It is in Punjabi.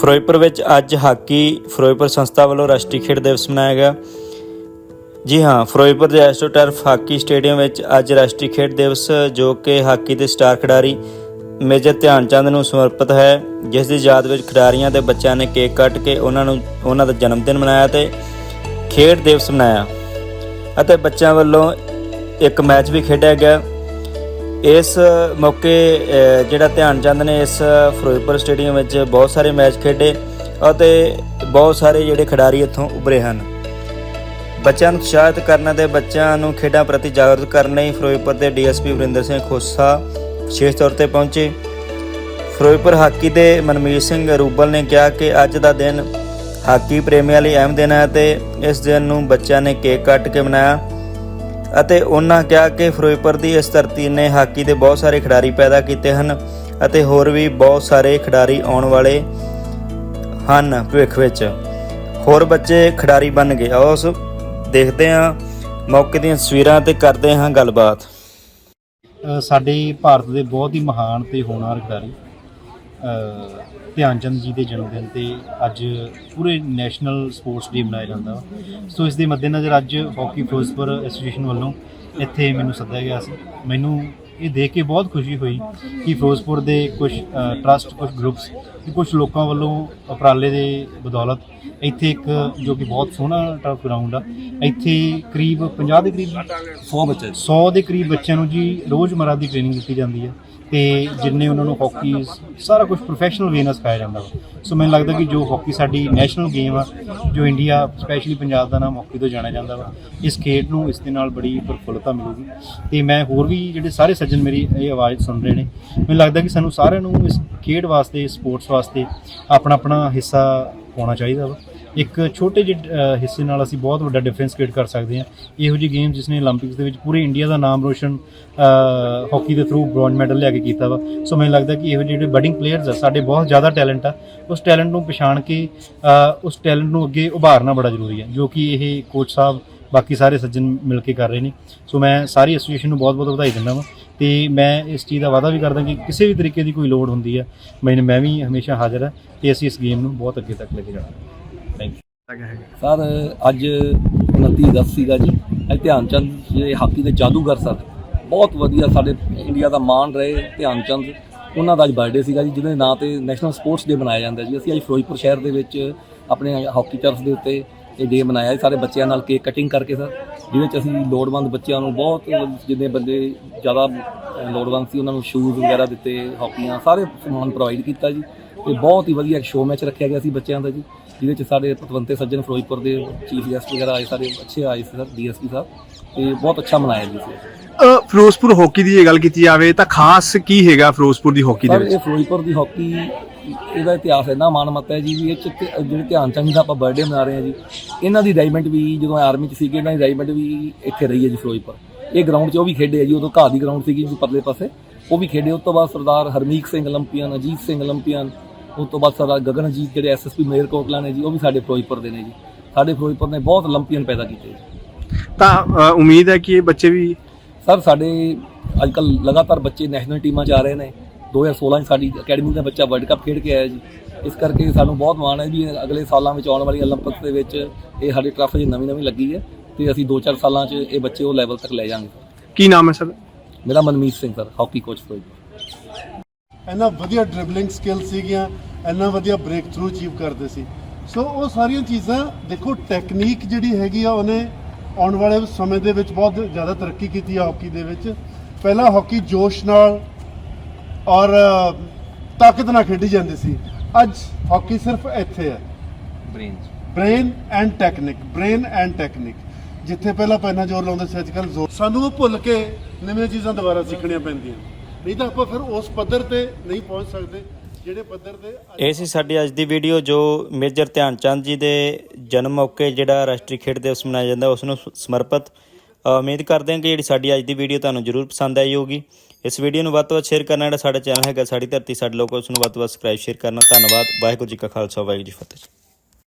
ਫਿਰੋਜ਼ਪੁਰ ਵਿੱਚ ਅੱਜ ਹਾਕੀ ਫਿਰੋਜ਼ਪੁਰ ਸੰਸਥਾ ਵੱਲੋਂ ਰਾਸ਼ਟਰੀ ਖੇਡ ਦਿਵਸ ਮਨਾਇਆ ਗਿਆ। ਜੀ ਹਾਂ, ਫਿਰੋਜ਼ਪੁਰ ਦੇ ਐਸਟ੍ਰੋਟਰਫ ਹਾਕੀ ਸਟੇਡੀਅਮ ਵਿੱਚ ਅੱਜ ਰਾਸ਼ਟਰੀ ਖੇਡ ਦਿਵਸ, ਜੋ ਕਿ ਹਾਕੀ ਦੇ ਸਟਾਰ ਖਿਡਾਰੀ ਮੇਜਰ ਧਿਆਨ ਚੰਦ ਨੂੰ ਸਮਰਪਿਤ ਹੈ, ਜਿਸ ਦੀ ਯਾਦ ਵਿੱਚ ਖਿਡਾਰੀਆਂ ਤੇ ਬੱਚਿਆਂ ਨੇ ਕੇਕ ਕੱਟ ਕੇ ਉਹਨਾਂ ਨੂੰ, ਉਹਨਾਂ ਦਾ ਜਨਮ ਦਿਨ ਮਨਾਇਆ ਤੇ ਖੇਡ ਦਿਵਸ ਮਨਾਇਆ। ਅਤੇ ਬੱਚਿਆਂ ਵੱਲੋਂ ਇੱਕ ਮੈਚ ਵੀ ਖੇਡਿਆ ਗਿਆ। ਇਸ ਮੌਕੇ ਜਿਹੜਾ ਧਿਆਨ ਚੰਦ ਨੇ ਇਸ ਫਿਰੋਜ਼ਪੁਰ ਸਟੇਡੀਅਮ ਵਿੱਚ ਬਹੁਤ ਸਾਰੇ ਮੈਚ ਖੇਡੇ ਅਤੇ ਬਹੁਤ ਸਾਰੇ ਜਿਹੜੇ ਖਿਡਾਰੀ ਇੱਥੋਂ ਉਭਰੇ ਹਨ। ਬੱਚਿਆਂ ਨੂੰ ਉਤਸ਼ਾਹਿਤ ਕਰਨ ਅਤੇ ਬੱਚਿਆਂ ਨੂੰ ਖੇਡਾਂ ਪ੍ਰਤੀ ਜਾਗਰੂਕ ਕਰਨ ਲਈ ਫਿਰੋਜ਼ਪੁਰ ਦੇ ਡੀਐਸਪੀ ਵਰਿੰਦਰ ਸਿੰਘ ਖੋਸਾ ਵਿਸ਼ੇਸ਼ ਤੌਰ ਤੇ ਪਹੁੰਚੇ। ਫਿਰੋਜ਼ਪੁਰ ਹਾਕੀ ਦੇ ਮਨਮੀਤ ਸਿੰਘ ਰੂਬਲ ਨੇ ਕਿਹਾ ਕਿ ਅੱਜ ਦਾ ਦਿਨ ਹਾਕੀ ਪ੍ਰੇਮੀਆਂ ਲਈ ਅਹਿਮ ਦਿਨ ਹੈ ਤੇ ਇਸ ਦਿਨ ਨੂੰ ਬੱਚਿਆਂ ਨੇ ਕੇਕ ਕੱਟ ਕੇ ਮਨਾਇਆ। ਅਤੇ ਉਹਨਾਂ ਕਿਹਾ ਕਿ ਫਿਰੋਜ਼ਪੁਰ ਦੀ ਇਸ ਧਰਤੀ ਨੇ ਹਾਕੀ ਦੇ ਬਹੁਤ ਸਾਰੇ ਖਿਡਾਰੀ ਪੈਦਾ ਕੀਤੇ ਹਨ ਅਤੇ ਹੋਰ ਵੀ ਬਹੁਤ ਸਾਰੇ ਖਿਡਾਰੀ ਆਉਣ ਵਾਲੇ ਹਨ ਭਵਿੱਖ ਵਿੱਚ। ਹੋਰ ਬੱਚੇ ਖਿਡਾਰੀ ਬਣ ਗਏ। ਉਸ ਦੇਖਦੇ ਹਾਂ, ਮੌਕੇ ਦੀਆਂ ਤਸਵੀਰਾਂ ਤੇ ਕਰਦੇ ਹਾਂ ਗੱਲਬਾਤ। ਸਾਡੇ ਭਾਰਤ ਦੇ ਬਹੁਤ ਹੀ ਮਹਾਨ ਤੇ ਹੋਣਹਾਰ ਖਿਡਾਰੀ ਧਿਆਨ ਚੰਦ ਜੀ ਦੇ ਜਨਮ ਦਿਨ ਤੇ ਅੱਜ ਪੂਰੇ ਨੈਸ਼ਨਲ ਸਪੋਰਟਸ ਡੇ ਮਨਾਇਆ ਜਾਂਦਾ ਵਾ। ਸੋ ਇਸ ਦੇ ਮੱਦੇਨਜ਼ਰ ਅੱਜ ਹਾਕੀ ਫਿਰੋਜ਼ਪੁਰ ਐਸੋਸੀਏਸ਼ਨ ਵੱਲੋਂ ਇੱਥੇ ਮੈਨੂੰ ਸੱਦਿਆ ਗਿਆ ਸੀ। ਮੈਨੂੰ ਇਹ ਦੇਖ ਕੇ ਬਹੁਤ ਖੁਸ਼ੀ ਹੋਈ ਕਿ ਫਿਰੋਜ਼ਪੁਰ ਦੇ ਕੁਝ ਟਰਸਟ ਕੁਝ ਗਰੁੱਪਸ ਤੇ ਕੁਝ ਲੋਕਾਂ ਵੱਲੋਂ ਉਪਰਾਲੇ ਦੇ ਬਦੌਲਤ ਇੱਥੇ ਇੱਕ ਜੋ ਕਿ ਬਹੁਤ ਸੋਹਣਾ ਟਰਫ ਗਰਾਊਂਡ ਆ ਇੱਥੇ ਕਰੀਬ 50 ਦੇ ਕਰੀਬ 100 ਬੱਚੇ। 100 ਦੇ ਕਰੀਬ ਬੱਚਿਆਂ ਨੂੰ ਜੀ ਰੋਜ਼ਮਰਾ ਦੀ ਟ੍ਰੇਨਿੰਗ ਦਿੱਤੀ ਜਾਂਦੀ ਹੈ ਤੇ ਜਿੰਨੇ ਉਹਨਾਂ ਨੂੰ ਹਾਕੀ ਸਾਰਾ ਕੁਝ ਪ੍ਰੋਫੈਸ਼ਨਲ ਵੇ ਨਾਲ ਸਿਖਾਇਆ ਜਾਂਦਾ ਵਾ। ਸੋ ਮੈਨੂੰ ਲੱਗਦਾ ਕਿ ਜੋ ਹਾਕੀ ਸਾਡੀ ਨੈਸ਼ਨਲ ਗੇਮ ਆ, ਜੋ ਇੰਡੀਆ ਸਪੈਸ਼ਲੀ ਪੰਜਾਬ ਦਾ ਨਾਮ ਹਾਕੀ ਤੋਂ ਜਾਣਿਆ ਜਾਂਦਾ ਵਾ, ਇਸ ਖੇਡ ਨੂੰ ਇਸ ਦੇ ਨਾਲ ਬੜੀ ਪ੍ਰਫੁੱਲਤਾ ਮਿਲੂਗੀ। ਤੇ ਮੈਂ ਹੋਰ ਵੀ ਜਿਹੜੇ ਸਾਰੇ ਸੱਜਣ ਮੇਰੀ ਇਹ ਆਵਾਜ਼ ਸੁਣ ਰਹੇ ਨੇ, ਮੈਨੂੰ ਲੱਗਦਾ ਕਿ ਸਾਨੂੰ ਸਾਰਿਆਂ ਨੂੰ ਇਸ ਖੇਡ ਵਾਸਤੇ ਸਪੋਰਟਸ ਵਾਸਤੇ ਆਪਣਾ ਆਪਣਾ ਹਿੱਸਾ ਪਾਉਣਾ ਚਾਹੀਦਾ ਵਾ। ਇੱਕ ਛੋਟੇ ਜਿਹੇ ਹਿੱਸੇ ਨਾਲ ਅਸੀਂ ਬਹੁਤ ਵੱਡਾ ਡਿਫਰੈਂਸ ਕ੍ਰੀਏਟ ਕਰ ਸਕਦੇ ਹਾਂ। ਇਹੋ ਜਿਹੀ ਗੇਮ ਜਿਸ ਨੇ 올림픽ਸ ਦੇ ਵਿੱਚ ਪੂਰੇ ਇੰਡੀਆ ਦਾ ਨਾਮ ਰੋਸ਼ਨ ਹਾਕੀ ਦੇ ਥਰੂ ਬ੍ਰੌਂਜ ਮੈਡਲ ਲਿਆ ਕੇ ਕੀਤਾ ਵਾ। ਸੋ ਮੈਨੂੰ ਲੱਗਦਾ ਕਿ ਇਹੋ ਜਿਹੇ ਜਿਹੜੇ ਬਡਿੰਗ ਪਲੇਅਰਸ ਆ, ਸਾਡੇ ਬਹੁਤ ਜ਼ਿਆਦਾ ਟੈਲੈਂਟ ਆ। ਉਸ ਟੈਲੈਂਟ ਨੂੰ ਪਛਾਣ ਕੇ ਉਸ ਟੈਲੈਂਟ ਨੂੰ ਅੱਗੇ ਉਭਾਰਨਾ ਬੜਾ ਜ਼ਰੂਰੀ ਹੈ, ਜੋ ਕਿ ਇਹ ਕੋਚ ਸਾਹਿਬ, ਬਾਕੀ ਸਾਰੇ ਸੱਜਣ ਮਿਲ ਕੇ ਕਰ ਰਹੇ ਨੇ। ਸੋ ਮੈਂ ਸਾਰੀ ਐਸੋਸੀਏਸ਼ਨ ਨੂੰ ਬਹੁਤ-ਬਹੁਤ ਵਧਾਈ ਦਿੰਦਾ ਹਾਂ ਤੇ ਮੈਂ ਇਸ ਚੀਜ਼ ਦਾ ਵਾਅਦਾ ਵੀ ਕਰਦਾ ਕਿ ਕਿਸੇ ਵੀ ਤਰੀਕੇ ਦੀ ਕੋਈ ਲੋੜ ਹੁੰਦੀ ਆ ਮੈਨੂੰ ਮੈਂ ਵੀ ਹਮੇਸ਼ਾ ਹਾਜ਼ਰ ਹਾਂ ਤੇ ਅਸੀਂ ਇਸ ਗੇਮ ਨੂੰ ਬਹੁਤ ਅੱਗੇ ਤੱਕ ਲੈ ਕੇ ਜਾਣਾ। ਸਰ, ਅੱਜ 29 ਅਗਸਤ ਸੀਗਾ ਜੀ। ਅੱਜ ਧਿਆਨ ਚੰਦ ਜਿਹੜੇ ਹਾਕੀ ਦੇ ਜਾਦੂਗਰ ਸਰ ਬਹੁਤ ਵਧੀਆ ਸਾਡੇ ਇੰਡੀਆ ਦਾ ਮਾਣ ਰਹੇ ਧਿਆਨ ਚੰਦ ਉਹਨਾਂ ਦਾ ਅੱਜ ਬਰਥਡੇ ਸੀਗਾ ਜੀ, ਜਿਹਦੇ ਨਾਂ ਤੇ ਨੈਸ਼ਨਲ ਸਪੋਰਟਸ ਡੇ ਮਨਾਇਆ ਜਾਂਦਾ ਜੀ। ਅਸੀਂ ਅੱਜ ਫਿਰੋਜ਼ਪੁਰ ਸ਼ਹਿਰ ਦੇ ਵਿੱਚ ਆਪਣੇ ਹਾਕੀ ਟਰਫ ਦੇ ਉੱਤੇ ਇਹ ਡੇ ਮਨਾਇਆ ਜੀ। ਸਾਰੇ ਬੱਚਿਆਂ ਨਾਲ ਕੇਕ ਕਟਿੰਗ ਕਰਕੇ ਸਰ, ਜਿਹਦੇ ਵਿੱਚ ਅਸੀਂ ਲੋੜਵੰਦ ਬੱਚਿਆਂ ਨੂੰ ਬਹੁਤ ਜਿੰਨੇ ਬੰਦੇ ਜ਼ਿਆਦਾ ਲੋੜਵੰਦ ਸੀ, ਉਹਨਾਂ ਨੂੰ ਸ਼ੂਜ਼ ਵਗੈਰਾ ਦਿੱਤੇ, ਹਾਕੀਆਂ, ਸਾਰੇ ਸਮਾਨ ਪ੍ਰੋਵਾਈਡ ਕੀਤਾ ਜੀ। ਤੇ ਬਹੁਤ ਹੀ ਵਧੀਆ ਸ਼ੋਅ ਮੈਚ ਰੱਖਿਆ ਗਿਆ ਸੀ ਬੱਚਿਆਂ ਦਾ ਜੀ ਜਿਹਦੇ ਚ ਸਾਡੇ ਪਤਵੰਤੇ ਸੱਜਣ ਫਿਰੋਜ਼ਪੁਰ ਦੇ ਚੀਫ ਗੈਸਟ ਵਗੈਰਾ ਆਏ ਸਾਰੇ ਅੱਛੇ ਆਏ ਸੀ ਸਰ ਡੀਐਸਪੀ ਸਾਹਿਬ ਤੇ ਬਹੁਤ ਅੱਛਾ ਮਨਾਇਆ ਜੀ ਸੀ। ਫਿਰੋਜ਼ਪੁਰ ਹਾਕੀ ਦੀ ਇਹ ਗੱਲ ਕੀਤੀ ਜਾਵੇ ਤਾਂ ਖਾਸ ਕੀ ਹੈਗਾ ਫਿਰੋਜ਼ਪੁਰ ਦੀ ਹਾਕੀ ਦੇ ਵਿੱਚ? ਫਿਰੋਜ਼ਪੁਰ ਦੀ ਹਾਕੀ ਇਹਦਾ ਇਤਿਹਾਸ ਇੰਨਾ ਮਾਨਮਤ ਹੈ ਜੀ ਵੀ ਇਹ ਚ ਜਿਹੜੇ ਧਿਆਨ ਚੰਦ ਦਾ ਆਪਾਂ ਬਰਥਡੇ ਮਨਾ ਰਹੇ ਹਾਂ ਜੀ ਇਹਨਾਂ ਦੀ ਰੈਜੀਮੈਂਟ ਵੀ ਜਦੋਂ ਆਰਮੀ ਚ ਸੀਗੇ ਇਹਨਾਂ ਦੀ ਰੈਜੀਮੈਂਟ ਵੀ ਇੱਥੇ ਰਹੀ ਹੈ ਜੀ ਫਿਰੋਜ਼ਪੁਰ। ਇਹ ਗਰਾਊਂਡ 'ਚ ਉਹ ਵੀ ਖੇਡੇ ਆ ਜੀ ਉਦੋਂ ਘਾਹ ਦੀ ਗਰਾਊਂਡ ਸੀਗੀ ਜੀ ਪਰਲੇ ਪਾਸੇ। ਉਹ ਵੀ ਖੇਡੇ ਉਸ ਤੋਂ ਬਾਅਦ ਸਰਦਾਰ ਹਰਮੀਤ ਸਿੰਘ 올림픽ੀਅਨ ਅਜੀਤ ਸਿੰਘ 올림픽ੀਅਨ ਉਸ ਤੋਂ ਬਾਅਦ ਸਰਦਾਰ ਗਗਨਜੀਤ ਜਿਹੜੇ ਐਸਐਸਪੀ ਮੇਰ ਕੋਟਲਾ ਨੇ ਜੀ ਉਹ ਵੀ ਸਾਡੇ ਫਿਰੋਜ਼ਪੁਰ ਦੇ ਨੇ ਜੀ। ਸਾਡੇ ਫਿਰੋਜ਼ਪੁਰ ਨੇ ਬਹੁਤ 올림픽ਨ ਪੈਦਾ ਕੀਤੇ ਜੀ। ਤਾਂ ਉਮੀਦ ਹੈ ਕਿ ਇਹ ਬੱਚੇ ਵੀ ਸਰ ਸਾਡੇ ਅੱਜ ਕੱਲ ਲਗਾਤਾਰ ਬੱਚੇ ਨੈਸ਼ਨਲ ਟੀਮਾਂ 'ਚ ਆ ਰਹੇ ਨੇ। 2016 'ਚ ਸਾਡੀ ਅਕੈਡਮੀ ਦਾ ਬੱਚਾ ਵਰਲਡ ਕੱਪ ਖੇਡ ਕੇ ਆਇਆ ਜੀ। ਇਸ ਕਰਕੇ ਸਾਨੂੰ ਬਹੁਤ ਮਾਣ ਹੈ ਜੀ ਅਗਲੇ ਸਾਲਾਂ ਵਿੱਚ ਆਉਣ ਵਾਲੀ 올림픽ਸ ਦੇ ਵਿੱਚ ਇਹ ਸਾਡੀ ਟਰਫ ਜੀ ਨਵੀਂ ਨਵੀਂ ਲੱਗੀ ਹੈ ਤੇ ਅਸੀਂ 2-4 ਸਾਲਾਂ 'ਚ ਇਹ ਬੱਚੇ ਉਹ ਲੈਵਲ ਤੱਕ ਲੈ ਜਾਾਂਗੇ ਕੀ ਨਾਮ ਹੈ ਸਰ? ਮੇਰਾ Manmeet Singh sir hockey coach Firozpur. ਇੰਨਾ ਵਧੀਆ ਡ੍ਰਿਬਲਿੰਗ ਸਕਿੱਲ ਸੀਗੀਆਂ ਇੰਨਾ ਵਧੀਆ ਬ੍ਰੇਕ ਥਰੂ ਅਚੀਵ ਕਰਦੇ ਸੀ। ਸੋ ਉਹ ਸਾਰੀਆਂ ਚੀਜ਼ਾਂ ਦੇਖੋ ਟੈਕਨੀਕ ਜਿਹੜੀ ਹੈਗੀ ਆ ਉਹਨੇ ਆਉਣ ਵਾਲੇ ਸਮੇਂ ਦੇ ਵਿੱਚ ਬਹੁਤ ਜ਼ਿਆਦਾ ਤਰੱਕੀ ਕੀਤੀ ਆ ਹਾਕੀ ਦੇ ਵਿੱਚ। ਪਹਿਲਾਂ ਹਾਕੀ ਜੋਸ਼ ਨਾਲ ਔਰ ਤਾਕਤ ਨਾਲ ਖੇਡੀ ਜਾਂਦੀ ਸੀ। ਅੱਜ ਹਾਕੀ ਸਿਰਫ ਇੱਥੇ ਹੈ। Brain and technique brain and technique ਜਿੱਥੇ ਪਹਿਲਾਂ ਪੈਨਾ ਜ਼ੋਰ ਲਾਉਂਦੇ ਸੀ ਅੱਜ ਕੱਲ੍ਹ ਜ਼ੋਰ ਸਾਨੂੰ ਉਹ ਭੁੱਲ ਕੇ ਨਵੀਆਂ ਚੀਜ਼ਾਂ ਦੁਬਾਰਾ ਸਿੱਖਣੀਆਂ ਪੈਂਦੀਆਂ। ਨਹੀਂ ਤਾਂ ਆਪਾਂ ਫਿਰ ਉਸ ਪੱਧਰ ਤੇ ਨਹੀਂ ਪਹੁੰਚ ਸਕਦੇ, ਜਿਹੜੇ ਪੱਧਰ ਤੇ ਇਹ ਸੀ ਸਾਡੀ ਅੱਜ ਦੀ ਵੀਡੀਓ ਜੋ ਮੇਜਰ ਧਿਆਨ ਚੰਦ ਜੀ ਦੇ ਜਨਮ ਮੌਕੇ ਜਿਹੜਾ ਰਾਸ਼ਟਰੀ ਖੇਡ ਦਿਵਸ ਮਨਾਇਆ ਜਾਂਦਾ, ਉਸ ਨੂੰ ਸਮਰਪਿਤ। ਉਮੀਦ ਕਰਦੇ ਹਾਂ ਕਿ ਜਿਹੜੀ ਸਾਡੀ ਅੱਜ ਦੀ ਵੀਡੀਓ ਤੁਹਾਨੂੰ ਜਰੂਰ ਪਸੰਦ ਆਈ ਹੋਊਗੀ। ਇਸ ਵੀਡੀਓ ਨੂੰ ਵੱਧ ਤੋਂ ਵੱਧ ਸ਼ੇਅਰ ਕਰਨਾ, ਜਿਹੜਾ ਸਾਡਾ ਚੈਨਲ ਹੈਗਾ ਸਾਡੀ ਧਰਤੀ, ਸਾਡੇ ਲੋਕ ਉਸ ਨੂੰ ਵੱਧ ਤੋਂ ਵੱਧ ਸਬਸਕ੍ਰਾਈਬ ਸ਼ੇਅਰ ਕਰਨਾ। ਧੰਨਵਾਦ, ਵਾਹਿਗੁਰੂ ਜੀ ਕਾ ਖਾਲਸਾ, ਵਾਹਿਗੁਰੂ ਜੀ ਫਤਿਹ।